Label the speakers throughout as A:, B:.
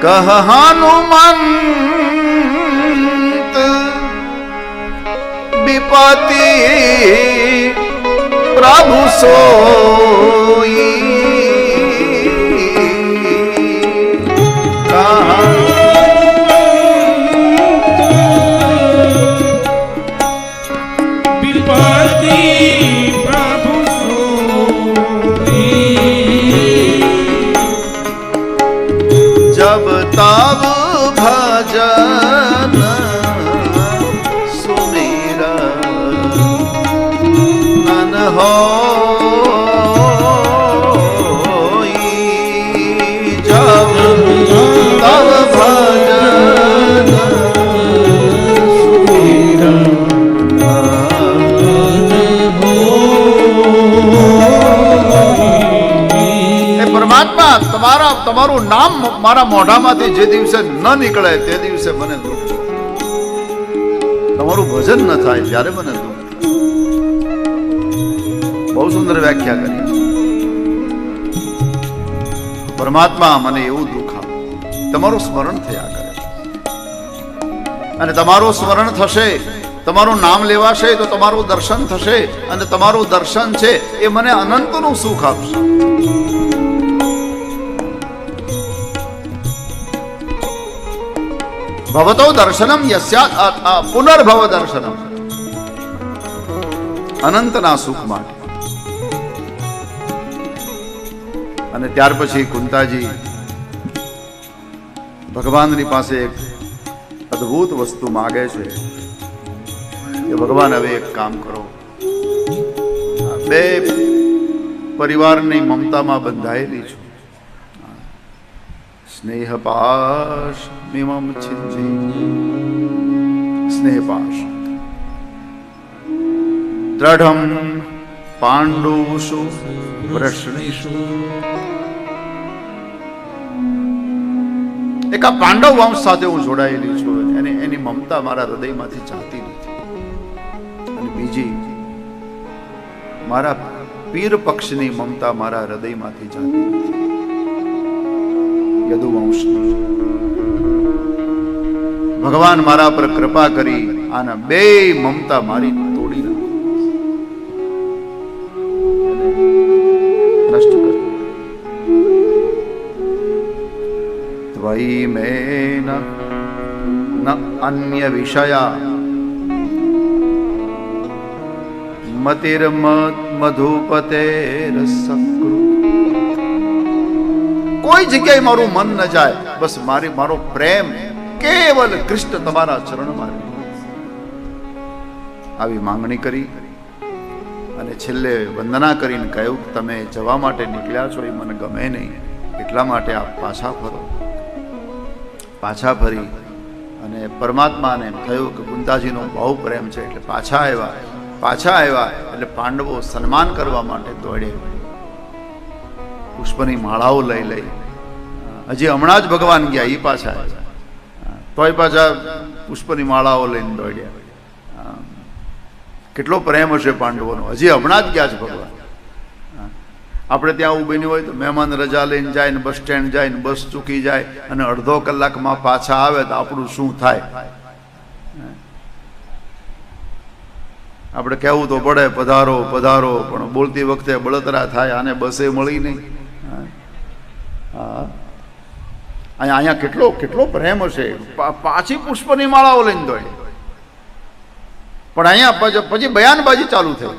A: કહ હનુમંત વિપતિ પ્રભુ સોઈ ਪ੍ਰਭ ਭਜਾ તમારા, તમારું નામ મારા મોઢામાંથી જે દિવસે ન નીકળે તે દિવસે મને દુઃખ. તમારું ભજન ન થાય ત્યારે મને દુઃખ બહુ સુંદર વ્યાખ્યા કરી. પરમાત્મા મને એવું દુઃખ આપ. તમારું સ્મરણ થયા કરે. અને તમારું સ્મરણ થશે, તમારું નામ લેવાશે તો તમારું દર્શન થશે અને તમારું દર્શન છે એ મને અનંતનું સુખ આપશે. ભવતો દર્શનમ યસ્યા પુનર્ભવ દર્શનમ અનંતના સુખ માટે અને ત્યાર પછી કુંતાજી ભગવાનની પાસે એક અદ્ભુત વસ્તુ માગે છે કે ભગવાન હવે એક કામ કરો. બે પરિવારની મમતામાં બંધાયેલી છું. સ્નેહ પાશ મિમમ છિંજી સ્નેહ પાશ દ્રઢમ પાંડુષુ વૃષ્ણિષુ. એક આ પાંડવ વંશ સાથે હું જોડાયેલી છું અને એની મમતા મારા હૃદયમાંથી જાતી નથી. અને બીજી, મારા પીર પક્ષની મમતા મારા હૃદયમાંથી જાતી નથી. યદુવંશ. ભગવાન મારા પર કૃપા કરી આના બે મમતા મારી તોડી નષ્ટ મેન અન્ય વિષયા. મતિર્મ મધુપતેર સકૃત કોઈ જગ્યાએ મારું મન ન જાય, બસ મારી, મારો પ્રેમ કેવલ કૃષ્ણ તમારા ચરણમાં આવી માંગણી કરી અને છેલ્લે વંદના કરીને કહ્યું કે તમે જવા માટે નીકળ્યા છો એ મને ગમે નહીં, એટલા માટે આપ પાછા ફરો. પાછા ફરી અને પરમાત્માને એમ થયું કે ગુંદાજીનો બહુ પ્રેમ છે એટલે પાછા આવ્યા પાછા આવ્યા એટલે પાંડવો સન્માન કરવા માટે દોડે પુષ્પની માળાઓ લઈ લઈ હજી હમણાં જ ભગવાન ગયા એ પાછા. તોય પાછા પુષ્પની માળાઓ લઈને દોડ્યા. કેટલો પ્રેમ હશે પાંડવોનો. હજી હમણાં જ ગયા છે ભગવાન. આપણે ત્યાં ઊભી હોય તો મહેમાન રજા લઈને જાય ને બસ સ્ટેન્ડ જાય ને બસ ચૂકી જાય અને અડધો કલાકમાં પાછા આવે તો આપણું શું થાય? આપણે કહેવું તો પડે, પધારો પધારો, પણ બોલતી વખતે બળતરા થાય, આને બસે મળી નહીં હા. હા અહીંયા કેટલો કેટલો પ્રેમ હશે. પાછી પુષ્પની માળાઓ લઈને દોડી પણ અહીંયા પછી બયાનબાજી ચાલુ થઈ.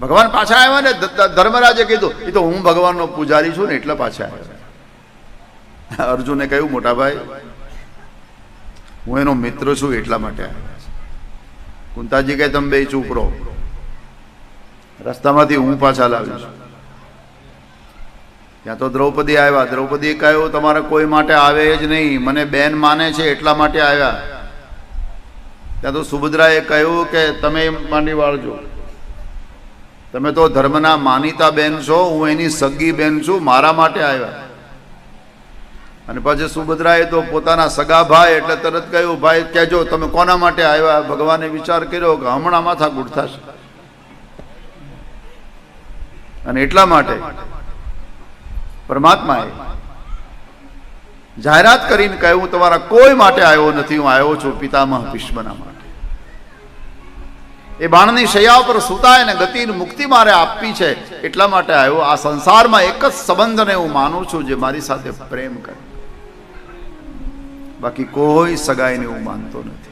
A: ભગવાન પાછા આવ્યા ને ધર્મરાજે કીધું, એ તો હું ભગવાનનો પૂજારી છું ને એટલે પાછા આવ્યા. અર્જુને કહ્યું, મોટા ભાઈ, હું એનો મિત્ર છું એટલા માટે કુંતાજી કહે, તમે બે ચૂપ રહો. રસ્તામાંથી હું પાછા લાવ્યો છું. ત્યાં તો દ્રૌપદી આવ્યા. દ્રૌપદીએ કહ્યું, તમારે કોઈ માટે આવે જ નહીં. મને બેન માને છે, એટલા માટે આવ્યા. ત્યાં તો સુભદ્રાએ કહ્યું કે, તમે માંડી વાળજો. તમે તો ધર્મના માનીતા બેન છો, હું એની સગી બેન છું, મારા માટે આવ્યા. અને પછી સુભદ્રાએ તો પોતાના સગા ભાઈ એટલે તરત કહ્યું, ભાઈ, કહેજો, તમે કોના માટે આવ્યા? ભગવાને વિચાર કર્યો કે, હમણાં માથા ગુડ થશે. અને એટલા માટે પરમાત્માએ જાહેરાત કરીને કહ્યું તમારા કોઈ માટે આવ્યો નથી, હું આવ્યો છું પિતામહ ભીષ્મના માટે. એ બાણની શૈયા પર સુતા એને ગતિની મુક્તિ મારે આપવી છે, એટલા માટે આવ્યો. આ સંસારમાં એક જ સંબંધને હું માનું છું જે મારી સાથે પ્રેમ કરે. બાકી કોઈ સગાઈને હું માનતો નથી.